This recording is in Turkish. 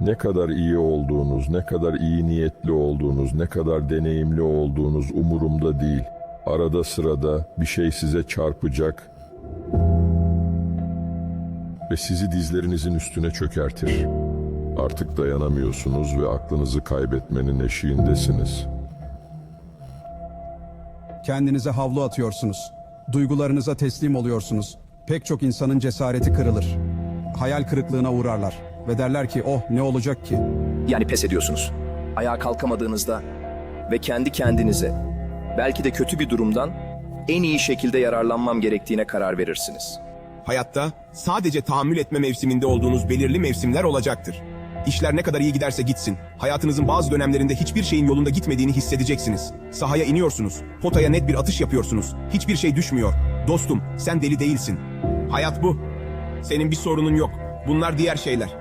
Ne kadar iyi olduğunuz, ne kadar iyi niyetli olduğunuz, ne kadar deneyimli olduğunuz umurumda değil. Arada sırada bir şey size çarpacak ve sizi dizlerinizin üstüne çökertir. Artık dayanamıyorsunuz ve aklınızı kaybetmenin eşiğindesiniz. Kendinize havlu atıyorsunuz. Duygularınıza teslim oluyorsunuz. Pek çok insanın cesareti kırılır. Hayal kırıklığına uğrarlar ve derler ki oh ne olacak ki? Yani pes ediyorsunuz. Ayağa kalkamadığınızda ve kendi kendinize belki de kötü bir durumdan en iyi şekilde yararlanmam gerektiğine karar verirsiniz. Hayatta sadece tahammül etme mevsiminde olduğunuz belirli mevsimler olacaktır. İşler ne kadar iyi giderse gitsin, hayatınızın bazı dönemlerinde hiçbir şeyin yolunda gitmediğini hissedeceksiniz. Sahaya iniyorsunuz, potaya net bir atış yapıyorsunuz. Hiçbir şey düşmüyor. Dostum, sen deli değilsin. Hayat bu. Senin bir sorunun yok. Bunlar diğer şeyler.